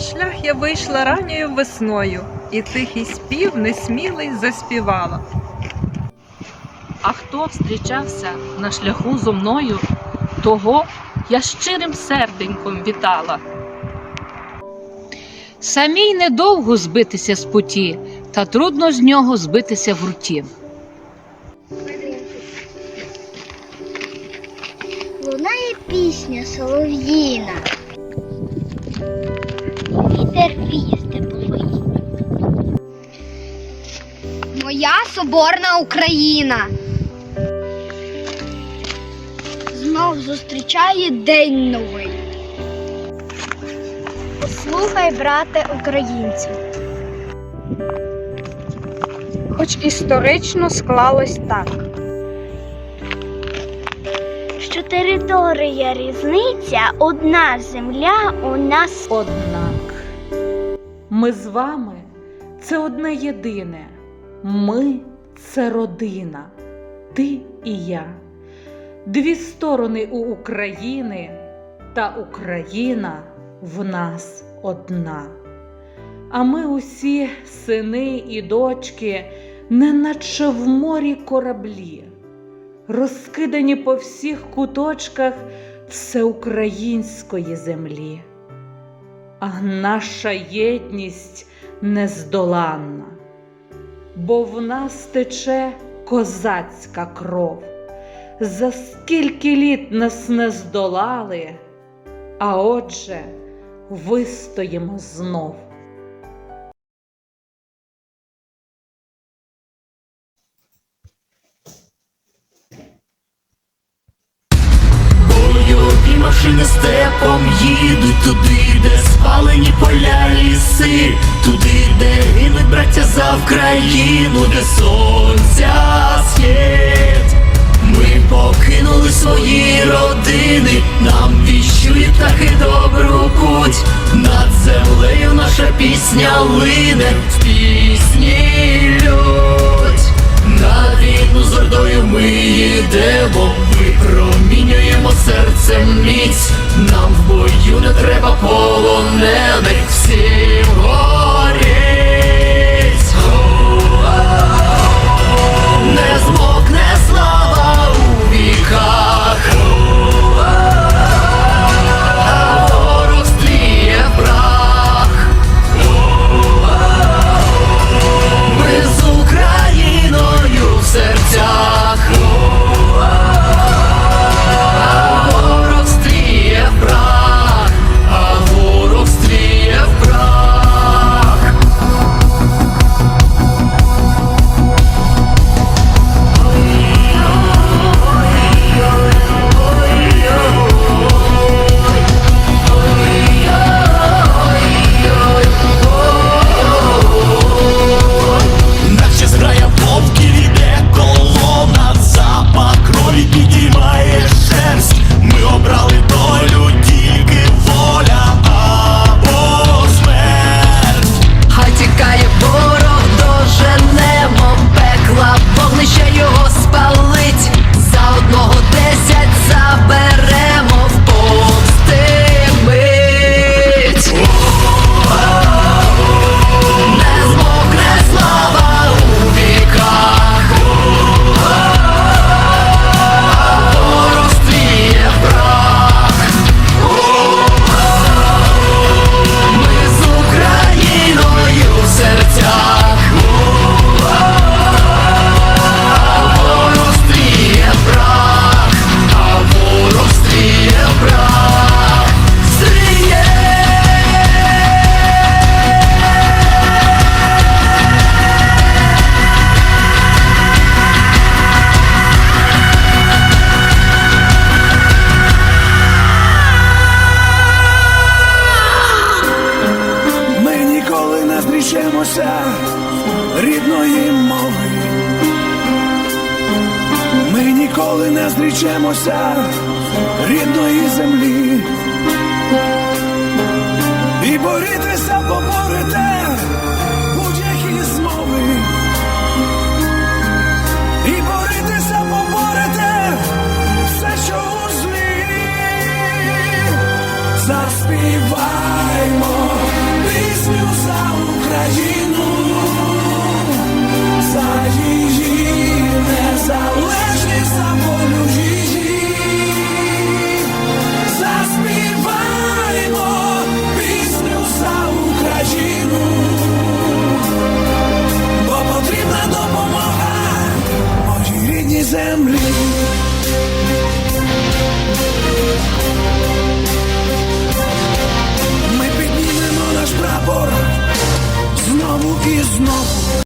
шлях я вийшла ранньою весною, і тихий спів несмілий заспівала. А хто встрічався на шляху зо мною, того я щирим серденьком вітала. Самій недовго збитися з путі, та трудно з нього збитися в руті. Лунає пісня солов'їна. Віє степовий. Моя соборна Україна. Знов зустрічає день новий. Послухай, брате українцю. Хоч історично склалось так. Що територія різниця, одна земля у нас Однак ми з вами це одне єдине. Ми це родина, ти і я. Дві сторони у України, та Україна в нас одна. А ми усі сини і дочки, неначе в морі кораблі, розкидані по всіх куточках всеукраїнської землі. А наша єдність нездоланна, бо в нас тече козацька кров. За скільки літ нас не здолали, а отже, вистоїмо знов. Машини степом їдуть туди, де браття країну, де сонця схід. Ми покинули свої родини, нам віщують птахи добру путь. Над землею наша пісня лине, в пісні зрічемося рідної мови. Ми ніколи не зрічемося